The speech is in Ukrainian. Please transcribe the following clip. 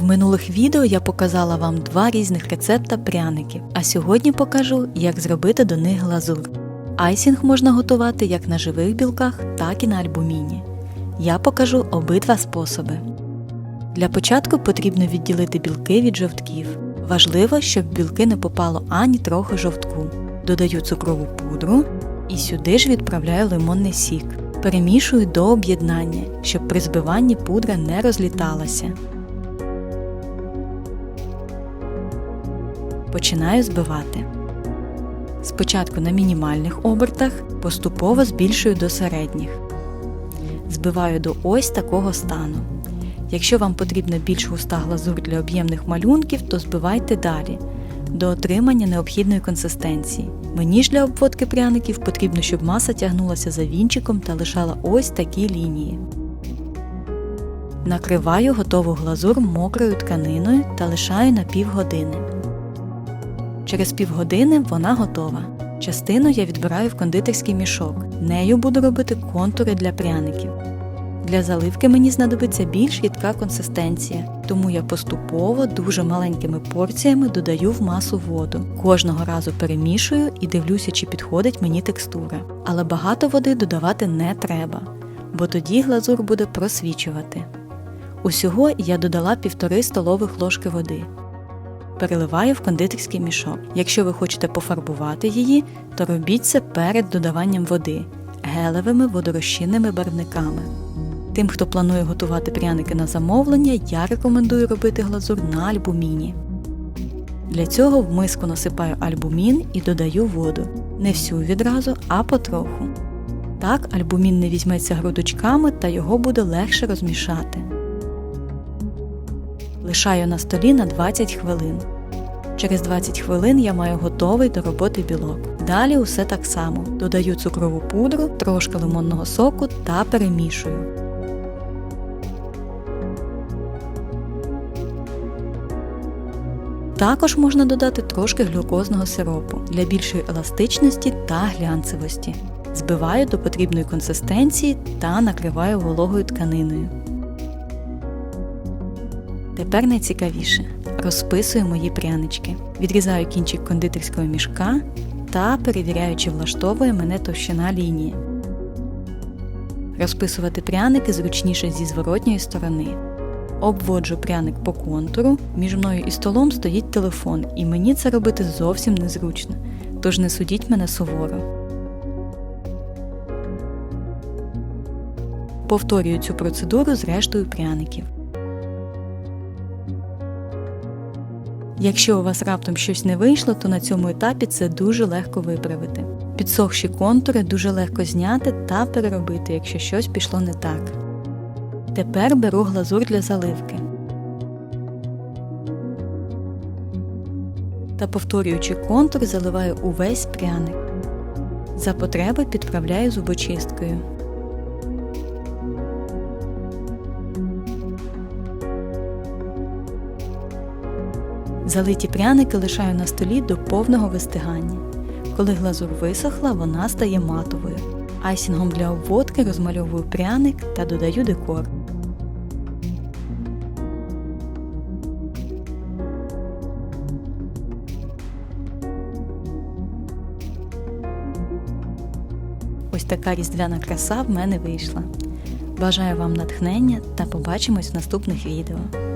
В минулих відео я показала вам два різних рецепта пряників, а сьогодні покажу, як зробити до них глазур. Айсінг можна готувати як на живих білках, так і на альбуміні. Я покажу обидва способи. Для початку потрібно відділити білки від жовтків. Важливо, щоб в білки не попало ані трохи жовтку. Додаю цукрову пудру і сюди ж відправляю лимонний сік. Перемішую до об'єднання, щоб при збиванні пудра не розліталася. Починаю збивати. Спочатку на мінімальних обертах, поступово збільшую до середніх. Збиваю до ось такого стану. Якщо вам потрібна більш густа глазур для об'ємних малюнків, то збивайте далі до отримання необхідної консистенції. Мені ж для обводки пряників потрібно, щоб маса тягнулася за вінчиком та лишала ось такі лінії. Накриваю готову глазур мокрою тканиною та лишаю на півгодини. Через півгодини вона готова. Частину я відбираю в кондитерський мішок. Нею буду робити контури для пряників. Для заливки мені знадобиться більш рідка консистенція, тому я поступово дуже маленькими порціями додаю в масу воду. Кожного разу перемішую і дивлюся, чи підходить мені текстура. Але багато води додавати не треба, бо тоді глазур буде просвічувати. Усього я додала 1,5 столових ложки води. Переливаю в кондитерський мішок. Якщо ви хочете пофарбувати її, то робіть це перед додаванням води гелевими водорозчинними барвниками. Тим, хто планує готувати пряники на замовлення, я рекомендую робити глазур на альбуміні. Для цього в миску насипаю альбумін і додаю воду. Не всю відразу, а потроху. Так альбумін не візьметься грудочками та його буде легше розмішати. Лишаю на столі на 20 хвилин. Через 20 хвилин я маю готовий до роботи білок. Далі усе так само. Додаю цукрову пудру, трошки лимонного соку та перемішую. Також можна додати трошки глюкозного сиропу для більшої еластичності та глянцевості. Збиваю до потрібної консистенції та накриваю вологою тканиною. Тепер найцікавіше. Розписую мої прянички. Відрізаю кінчик кондитерського мішка та перевіряю, чи влаштовує мене товщина лінії. Розписувати пряники зручніше зі зворотньої сторони. Обводжу пряник по контуру, між мною і столом стоїть телефон, і мені це робити зовсім незручно, тож не судіть мене суворо. Повторюю цю процедуру з рештою пряників. Якщо у вас раптом щось не вийшло, то на цьому етапі це дуже легко виправити. Підсохші контури дуже легко зняти та переробити, якщо щось пішло не так. Тепер беру глазур для заливки. Та повторюючи контур, заливаю увесь пряник. За потреби підправляю зубочисткою. Залиті пряники лишаю на столі до повного вистигання. Коли глазур висохла, вона стає матовою. Айсінгом для обводки розмальовую пряник та додаю декор. Ось така різдвяна краса в мене вийшла. Бажаю вам натхнення та побачимось в наступних відео.